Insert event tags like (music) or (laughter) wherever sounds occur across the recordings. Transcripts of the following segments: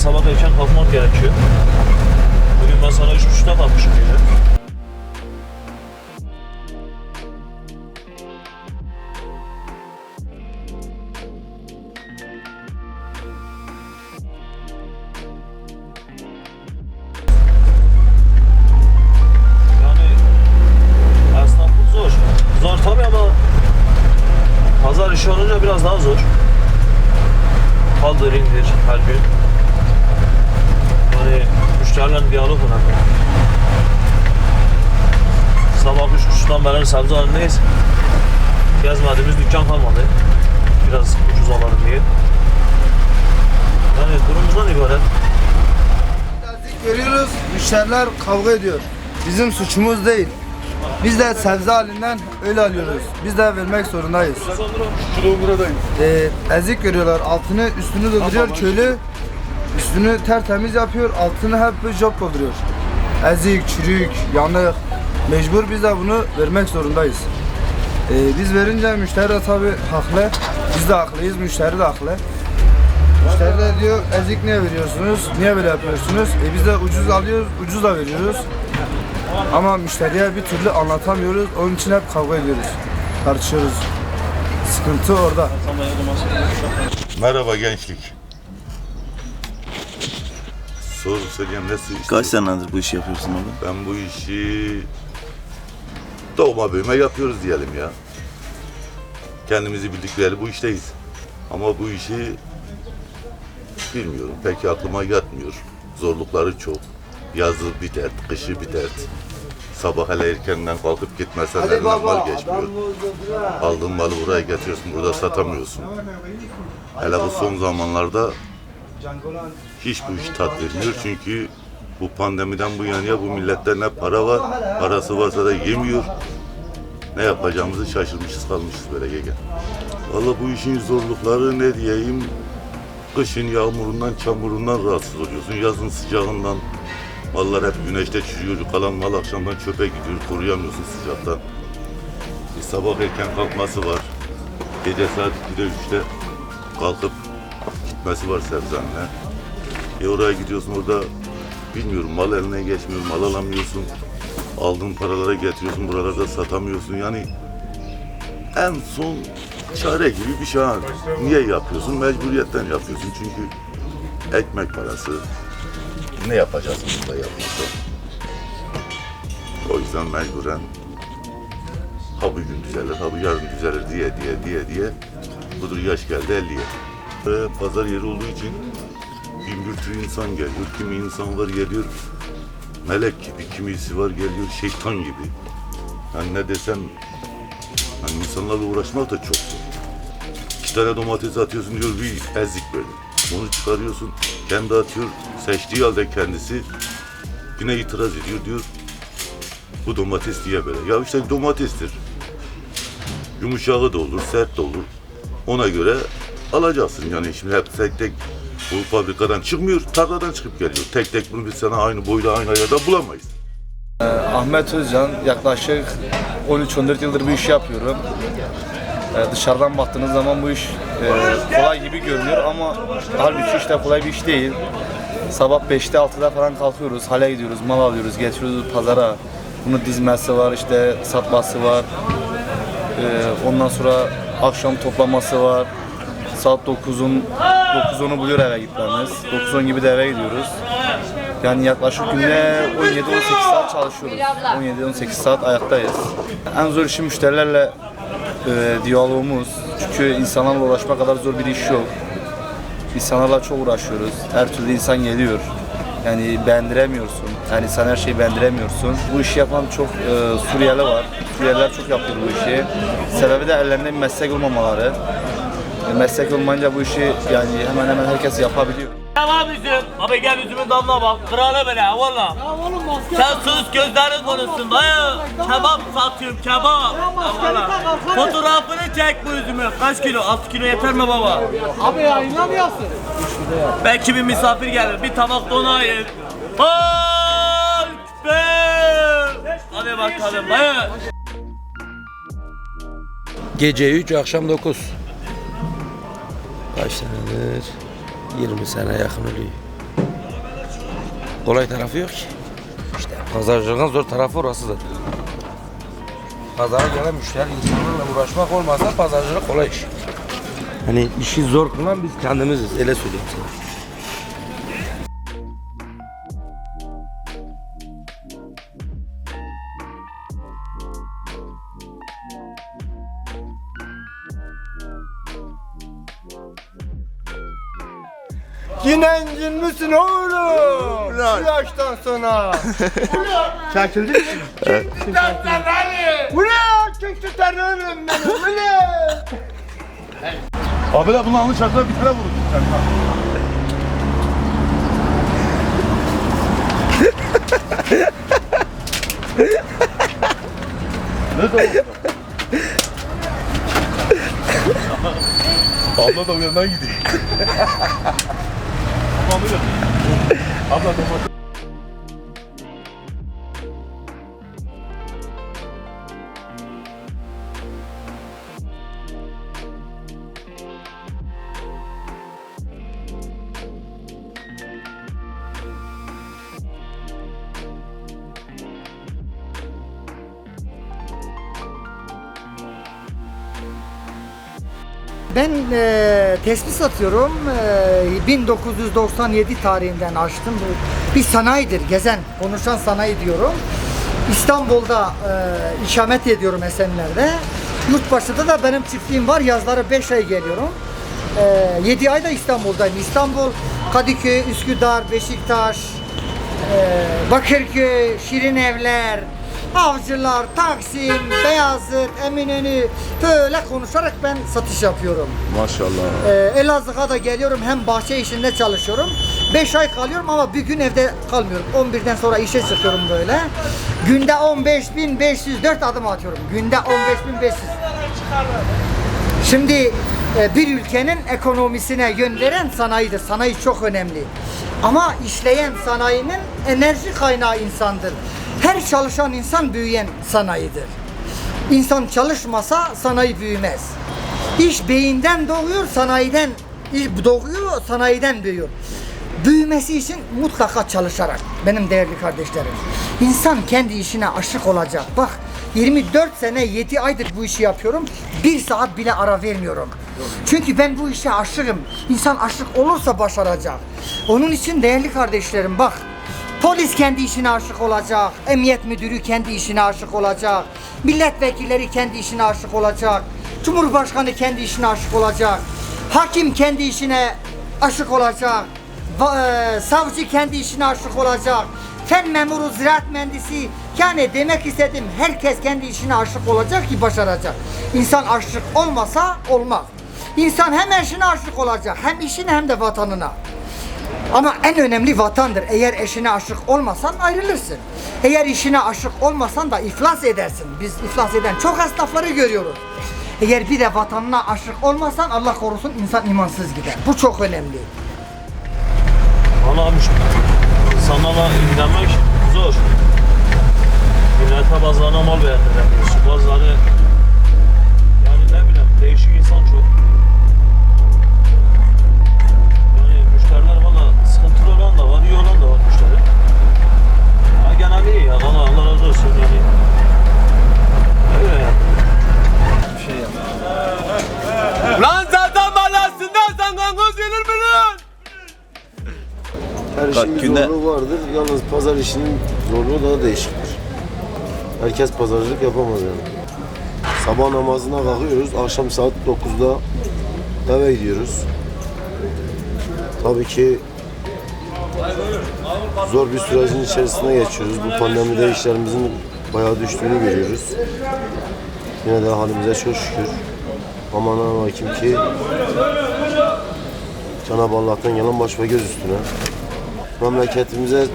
sabah erken kalkmak gerekiyor. Bugün ben sana üç buçukta kalkmışım gece. Müşterilerle diyalog önemli. Sabah üç buçuktan beri sebze halindeyiz. Gezmediğimiz dükkan kalmadı. Biraz ucuz alalım diye. Yani durumumuzdan ibaret. Görüyoruz müşteriler kavga ediyor. Bizim suçumuz değil. Biz de sebze halinden öyle alıyoruz. Biz de vermek zorundayız. Ee, ezik görüyorlar. Altını üstünü dolduruyor köylü. Üstünü tertemiz yapıyor. Altını hep bir job dolduruyor. Ezik, çürük, yanık. Mecbur biz de bunu vermek zorundayız. Ee, biz verince müşteri de tabi haklı. Biz de haklıyız, müşteri de haklı. Müşteri de diyor ezik niye veriyorsunuz? Niye böyle yapıyorsunuz? E biz de ucuz alıyoruz, ucuz da veriyoruz. Ama müşteriye bir türlü anlatamıyoruz. Onun için hep kavga ediyoruz. Tartışıyoruz. Sıkıntı orada. Merhaba gençlik. Soru söyleyeyim nasıl işte? Kaç senedir bu işi yapıyorsun abi? Ben bu işi doğma büyüme yapıyoruz diyelim ya. Kendimizi bildikleri bu işteyiz. Ama bu işi bilmiyorum. Pek aklıma yatmıyor. Zorlukları çok. Yazı bir dert, kışı bir dert. Sabah hele erkenden kalkıp gitmesen elinden mal geçmiyor. Aldığın malı buraya getiriyorsun, burada satamıyorsun. Hele bu son zamanlarda hiç bu iş tat vermiyor çünkü bu pandemiden bu yana bu millette ne para var, parası varsa da yemiyor. Ne yapacağımızı şaşırmışız kalmışız böyle gege. Valla bu işin zorlukları ne diyeyim, kışın yağmurundan, çamurundan rahatsız oluyorsun, yazın sıcağından. Mallar hep güneşte çürüyor, kalan mal akşamdan çöpe gidiyor, koruyamıyorsun sıcaktan. Bir sabah erken kalkması var, gece saat 2'de 3'te kalkıp gitmesi var sebzenle. E oraya gidiyorsun orada bilmiyorum mal eline geçmiyor, mal alamıyorsun. Aldığın paralara getiriyorsun, buralarda satamıyorsun. Yani en son çare gibi bir şey. Niye yapıyorsun? Mecburiyetten yapıyorsun. Çünkü ekmek parası. Ne yapacaksın burada yapmazsan? O yüzden mecburen ha bugün düzelir, ha bu yarın düzelir diye diye diye diye budur yaş geldi 50'ye. Ve pazar yeri olduğu için bin bir tür insan geliyor. Kimi insan var geliyor melek gibi, kimisi var geliyor şeytan gibi. Yani ne desem hani insanlarla uğraşmak da çok zor. İki tane domates atıyorsun diyor bir ezik böyle. Onu çıkarıyorsun, kendi atıyor, seçtiği halde kendisi yine itiraz ediyor diyor. Bu domates diye böyle. Ya işte domatestir. Yumuşağı da olur, sert de olur. Ona göre alacaksın yani şimdi hep tek tek bu fabrikadan çıkmıyor, tarladan çıkıp geliyor. Tek tek bunu biz sana aynı boyda, aynı ayarda bulamayız. Ahmet Özcan yaklaşık 13-14 yıldır bu işi yapıyorum. Ee, dışarıdan baktığınız zaman bu iş e, kolay gibi görünüyor ama halbuki işte kolay bir iş değil. Sabah 5'te 6'da falan kalkıyoruz, hale gidiyoruz, mal alıyoruz, getiriyoruz pazara. Bunu dizmesi var, işte satması var. Ee, ondan sonra akşam toplaması var. Saat 9'un 9-10'u buluyor eve gitmemiz. 9-10 gibi de eve gidiyoruz. Yani yaklaşık günde 17-18 saat çalışıyoruz. 17-18 saat ayaktayız. En zor işi müşterilerle e, diyalogumuz. Çünkü insanlarla uğraşma kadar zor bir iş yok. İnsanlarla çok uğraşıyoruz. Her türlü insan geliyor. Yani beğendiremiyorsun. Yani sen her şeyi beğendiremiyorsun. Bu işi yapan çok e, Suriyeli var. Suriyeliler çok yapıyor bu işi. Sebebi de ellerinde bir meslek olmamaları. Meslek olmayınca bu işi yani hemen hemen herkes yapabiliyor. Devam üzüm. Abi gel üzümün damına bak. Kralı böyle valla. Sen sus gözlerin konuşsun dayı. Kebap satıyorum kebap. Ya valla. Fotoğrafını çek bu üzümü. Kaç kilo? 6 kilo yeter mi baba? Abi yayınlamıyorsun. Belki bir misafir gelir. Bir tabak dona ayır. Hay be. Hadi bakalım dayı. Gece 3, akşam 9. Kaç senedir? 20 sene yakın oluyor. kolay tarafı yok ki. İşte pazarcılığın zor tarafı orası zaten. Pazara gelen müşteri insanlarla uğraşmak olmazsa pazarcılık kolay iş. Hani işi zor kılan biz kendimiziz öyle söyleyeyim sana. Dinencin misin oğlum? Bu yaştan sonra. (laughs) Çekildi mi? Bu ne? Kim tutar oğlum beni? Bu ne? Abi de bunun alnı çarptılar bir tane vurdu. Abla da uyandan gidiyor. Abla da Ben e, tespih satıyorum. E, 1997 tarihinden açtım. Bu bir sanayidir. Gezen, konuşan sanayi diyorum. İstanbul'da e, ikamet ediyorum Esenler'de. Yurtbaşı'da da benim çiftliğim var. Yazları 5 ay geliyorum. E, 7 ayda İstanbul'dayım. İstanbul, Kadıköy, Üsküdar, Beşiktaş, e, Bakırköy, Şirin Evler, Avcılar, Taksim, Beyazıt, Eminönü böyle konuşarak ben satış yapıyorum. Maşallah. Ee, Elazığ'a da geliyorum hem bahçe işinde çalışıyorum. 5 ay kalıyorum ama bir gün evde kalmıyorum. 11'den sonra işe çıkıyorum böyle. Günde 15.504 adım atıyorum. Günde 15.500. Şimdi e, bir ülkenin ekonomisine yön veren sanayidir. Sanayi çok önemli. Ama işleyen sanayinin enerji kaynağı insandır. Her çalışan insan büyüyen sanayidir. İnsan çalışmasa sanayi büyümez. İş beyinden doğuyor, sanayiden doğuyor, sanayiden büyüyor. Büyümesi için mutlaka çalışarak benim değerli kardeşlerim. İnsan kendi işine aşık olacak. Bak 24 sene 7 aydır bu işi yapıyorum. Bir saat bile ara vermiyorum. Çünkü ben bu işe aşığım. İnsan aşık olursa başaracak. Onun için değerli kardeşlerim bak Polis kendi işine aşık olacak. Emniyet müdürü kendi işine aşık olacak. Milletvekilleri kendi işine aşık olacak. Cumhurbaşkanı kendi işine aşık olacak. Hakim kendi işine aşık olacak. E, savcı kendi işine aşık olacak. Fen memuru, ziraat mühendisi. Yani demek istedim herkes kendi işine aşık olacak ki başaracak. İnsan aşık olmasa olmaz. İnsan hem eşine aşık olacak, hem işine hem de vatanına. Ama en önemli vatandır. Eğer eşine aşık olmasan ayrılırsın. Eğer işine aşık olmasan da iflas edersin. Biz iflas eden çok esnafları görüyoruz. Eğer bir de vatanına aşık olmasan Allah korusun insan imansız gider. Bu çok önemli. Abi sanala ilgilenmek zor. Millete bazılarına mal beğendiremiyorsun. Bazıları yani ne bileyim değişik Genel iyi ya valla Allah razı olsun yani. Öyle yani. Lan zaten malasında sen kankoz gelir mi lan? Her işin bir günde- zorluğu vardır. Yalnız pazar işinin zorluğu daha değişiktir. Herkes pazarcılık yapamaz yani. Sabah namazına kalkıyoruz. Akşam saat 9'da eve gidiyoruz. Tabii ki zor bir sürecin içerisine geçiyoruz. Bu pandemide işlerimizin bayağı düştüğünü görüyoruz. Yine de halimize çok şükür. Aman hakim ki Cenab-ı Allah'tan gelen baş ve göz üstüne memleketimize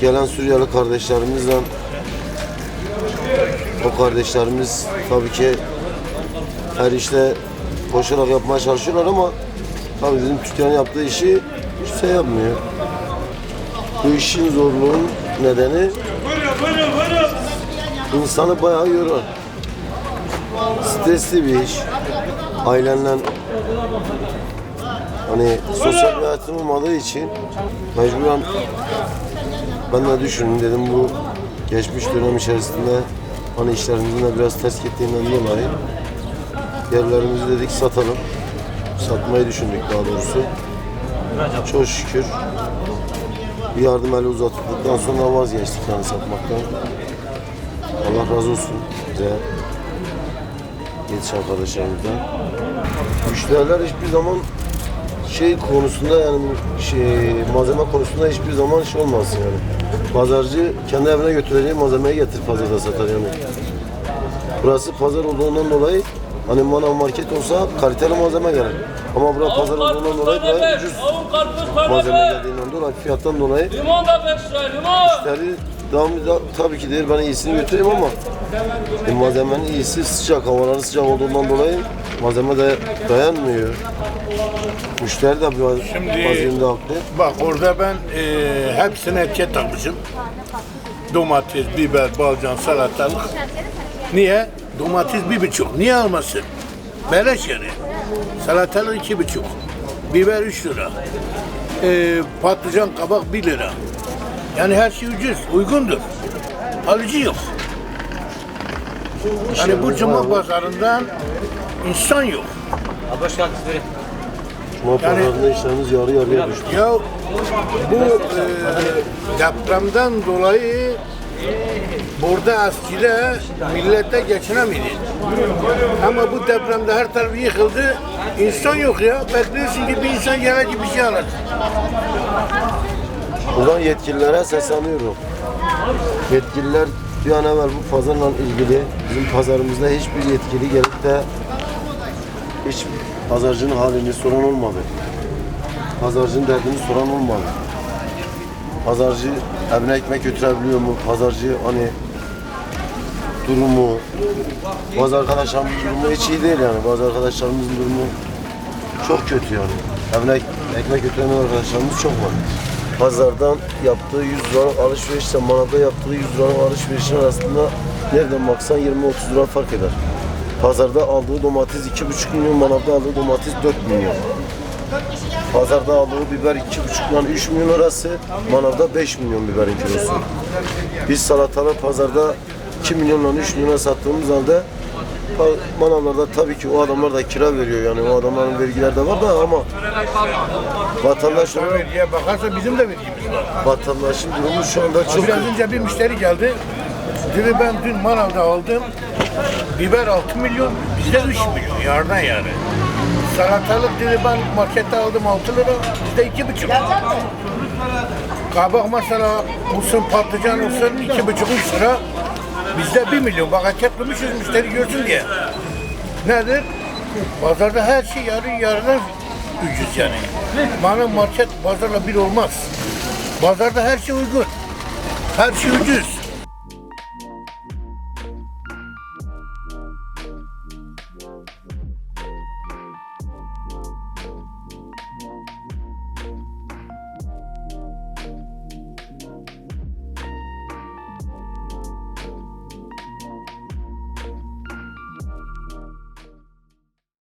gelen Suriyeli kardeşlerimizle o kardeşlerimiz tabii ki her işte koşarak yapmaya çalışıyorlar ama tabii bizim Türkiye'nin yaptığı işi hiç şey yapmıyor. Bu işin zorluğun nedeni insanı bayağı yorar. Stresli bir iş. Ailenle hani sosyal bir hayatın olmadığı için mecburen Ben de düşündüm dedim bu geçmiş dönem içerisinde hani işlerimizin de biraz ters gittiğinden dolayı yerlerimizi dedik satalım. Satmayı düşündük daha doğrusu. Çok şükür bir yardım eli uzatıldıktan sonra vazgeçtik yani satmaktan. Allah razı olsun bize yetiş arkadaşlarımızdan. Müşteriler hiçbir zaman şey konusunda yani şey malzeme konusunda hiçbir zaman şey olmaz yani. Pazarcı kendi evine götüreceği malzemeyi getir pazarda satar yani. Burası pazar olduğundan dolayı hani manav market olsa kaliteli malzeme gelir. Ama burası pazar olduğundan dolayı buraya ucuz malzeme geldiğinden dolayı fiyattan dolayı Limon da 5 lira limon. müşteri devamlı da, tabii ki değil ben iyisini götüreyim ama e, malzemenin iyisi sıcak havaların sıcak olduğundan dolayı malzeme de dayanmıyor. Müşteri de biraz vaziyinde haklı. Bak orada ben e, hepsine etiket almışım. Domates, biber, balcan, salatalık. Niye? Domates bir buçuk. Niye almasın? Beleş yani. Salatalık iki buçuk. Biber üç lira. E, patlıcan kabak bir lira. Yani her şey ucuz, uygundur. Alıcı yok. Yani bu cuma pazarından insan yok. Hoş geldiniz. Buyurun. Cuma pazarında işlerimiz yarı yarıya düştü. Ya bu e, depremden dolayı burada eskide millete geçinemedi. Ama bu depremde her tarafı yıkıldı. İnsan yok ya. Bekliyorsun ki bir insan gelecek bir şey alacak. Buradan yetkililere sesleniyorum. Yetkililer bir an evvel bu pazarla ilgili bizim pazarımızda hiçbir yetkili gelip de hiç pazarcının halini soran olmadı. Pazarcının derdini soran olmadı. Pazarcı evine ekmek götürebiliyor mu? Pazarcı hani durumu, bazı arkadaşlarımızın durumu hiç iyi değil yani. Bazı arkadaşlarımızın durumu çok kötü yani. Evine ek- ekmek götüren arkadaşlarımız çok var. Pazardan yaptığı 100 liralık alışverişle manavda yaptığı 100 liralık alışverişin arasında nereden baksan 20-30 lira fark eder. Pazarda aldığı domates 2,5 milyon, manavda aldığı domates 4 milyon. Pazarda aldığı biber 2,5 ile 3 milyon arası, manavda 5 milyon biberin kilosu. Biz salatalık pazarda 2 milyonla 3 milyona sattığımız halde manavlarda tabii ki o adamlar da kira veriyor yani o adamların vergiler de var da ama vatandaş olarak Vergiye bakarsa bizim de vergimiz var. vatandaşın durumu şu anda çok Biraz önce bir müşteri geldi. Dedi ben dün manavda aldım. Biber 6 milyon, bizde 3 milyon yardan yani. Salatalık dedi ben markette aldım 6 lira, bizde 2,5. Kabak mesela olsun patlıcan olsun 2,5-3 lira. Bizde 1 milyon. Bak açıklamışız müşteri görsün diye. Nedir? Pazarda her şey yarı yarıdan ucuz yani. Bana market pazarla bir olmaz. Pazarda her şey uygun. Her şey ucuz.